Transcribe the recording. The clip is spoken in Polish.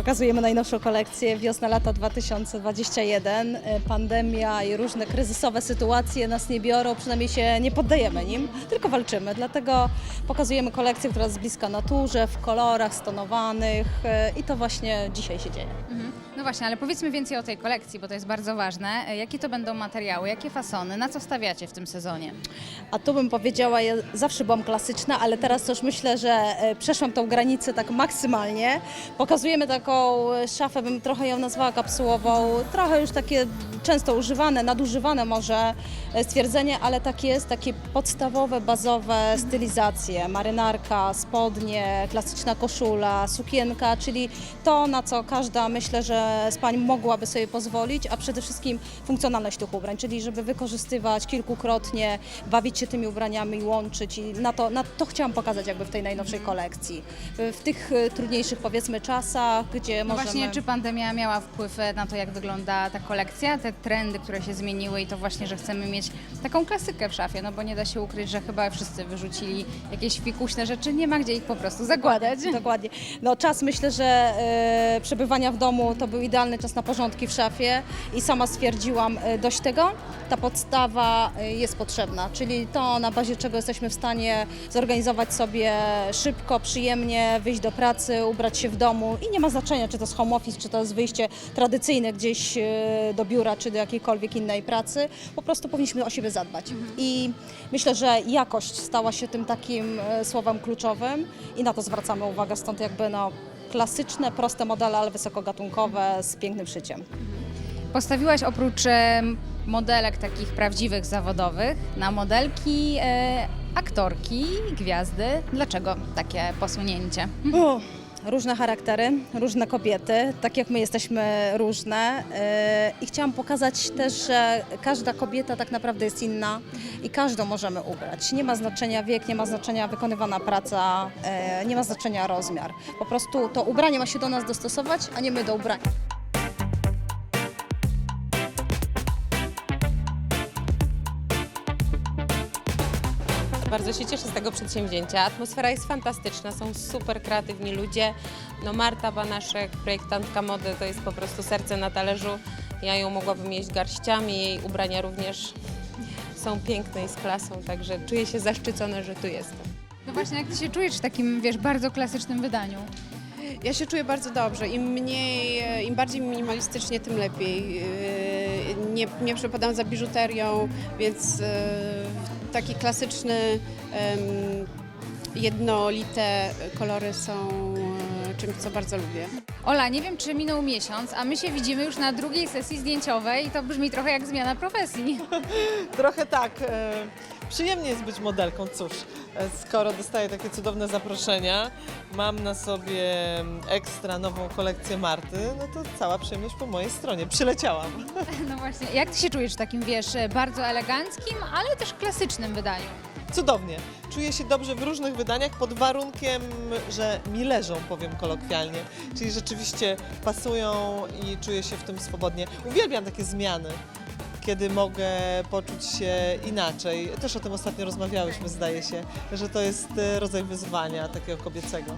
pokazujemy najnowszą kolekcję wiosna-lata 2021. E, Pandemia i różne kryzysowe sytuacje nas nie biorą, przynajmniej się nie poddajemy nim, tylko walczymy. Dlatego pokazujemy kolekcję, która jest bliska naturze, w kolorach stonowanych e, i to właśnie dzisiaj się dzieje. Mhm. No właśnie, ale powiedzmy więcej o tej kolekcji, bo to jest bardzo ważne. E, Jakie to będą materiały, jakie fasony, na co stawiacie w tym sezonie? A tu bym powiedziała, ja zawsze byłam klasyczna, ale teraz już myślę, że e, przeszłam tą granicę tak maksymalnie. Pokazujemy taką e, szafę, bym trochę ją nazwała kapsułową, trochę już takie często używane, nadużywane może e, stwierdzenie, ale tak jest, takie podstawowe, bazowe stylizacje, marynarka, spodnie, klasyczna koszula, sukienka, czyli to, na co każda myślę, że z pań mogłaby sobie pozwolić, a przede wszystkim funkcjonalność tych ubrań, czyli żeby wykorzystywać kilkukrotnie, bawić się tymi ubraniami, łączyć i na to, na to chciałam pokazać jakby w tej najnowszej kolekcji. W, w tych e, trudniejszych powiedzmy czasach, gdzie No możemy... właśnie, czy pandemia miała wpływ e, na to, jak wygląda ta kolekcja, te trendy, które się zmieniły i to właśnie, że chcemy mieć taką klasykę w szafie, no bo nie da się ukryć, że chyba wszyscy wyrzucili jakieś fikuśne rzeczy, nie ma gdzie ich po prostu zakładać. Dokładnie. No czas myślę, że e, przebywania w domu to był idealny czas na porządki w szafie i sama stwierdziłam e, dość tego. Ta podstawa jest potrzebna, czyli to na bazie czego jesteśmy w stanie zorganizować sobie szybko, przyjemnie, wyjść do pracy, ubrać się w domu i nie ma znaczenia, czy to jest home office, czy to jest wyjście tradycyjne gdzieś e, do biura, czy do jakiejkolwiek innej pracy. Po prostu powinniśmy o siebie zadbać. I myślę, że jakość stała się tym takim e, słowem kluczowym i na to zwracamy uwagę, stąd jakby no klasyczne, proste modele, ale wysokogatunkowe z pięknym szyciem. Postawiłaś oprócz e, modelek takich prawdziwych, zawodowych, na modelki e, aktorki, gwiazdy. Dlaczego takie posunięcie? Różne charaktery, różne kobiety, tak jak my jesteśmy różne. yy, I chciałam pokazać też, że każda kobieta tak naprawdę jest inna i każdą możemy ubrać. Nie ma znaczenia wiek, nie ma znaczenia wykonywana praca, yy, nie ma znaczenia rozmiar. Po prostu to ubranie ma się do nas dostosować, a nie my do ubrania. Bardzo się cieszę z tego przedsięwzięcia. Atmosfera jest fantastyczna, są super kreatywni ludzie. No Marta Banaszek, projektantka mody, to jest po prostu serce na talerzu. Ja ją mogłabym jeść garściami, jej ubrania również są piękne i z klasą, także czuję się zaszczycona, że tu jestem. No właśnie, jak ty się czujesz w takim, wiesz, bardzo klasycznym wydaniu? Ja się czuję bardzo dobrze. Im mniej, im bardziej minimalistycznie, tym lepiej. Nie, nie przepadam za biżuterią, więc e, taki klasyczny, jednolite kolory są e, czymś, co bardzo lubię. Ola, nie wiem, czy minął miesiąc, a my się widzimy już na drugiej sesji zdjęciowej i to brzmi trochę jak zmiana profesji. Trochę tak. E, przyjemnie jest być modelką, cóż, e, skoro dostaję takie cudowne zaproszenia, mam na sobie ekstra nową kolekcję Marty, no to cała przyjemność po mojej stronie. Przyleciałam. No właśnie, jak ty się czujesz w takim, wiesz, bardzo eleganckim, ale też klasycznym wydaniu? Cudownie. Czuję się dobrze w różnych wydaniach pod warunkiem, że mi leżą, powiem kolokwialnie. Czyli rzeczywiście pasują i czuję się w tym swobodnie. Uwielbiam takie zmiany. Kiedy mogę poczuć się inaczej. Też o tym ostatnio rozmawiałyśmy, zdaje się, że to jest e, rodzaj wyzwania takiego kobiecego.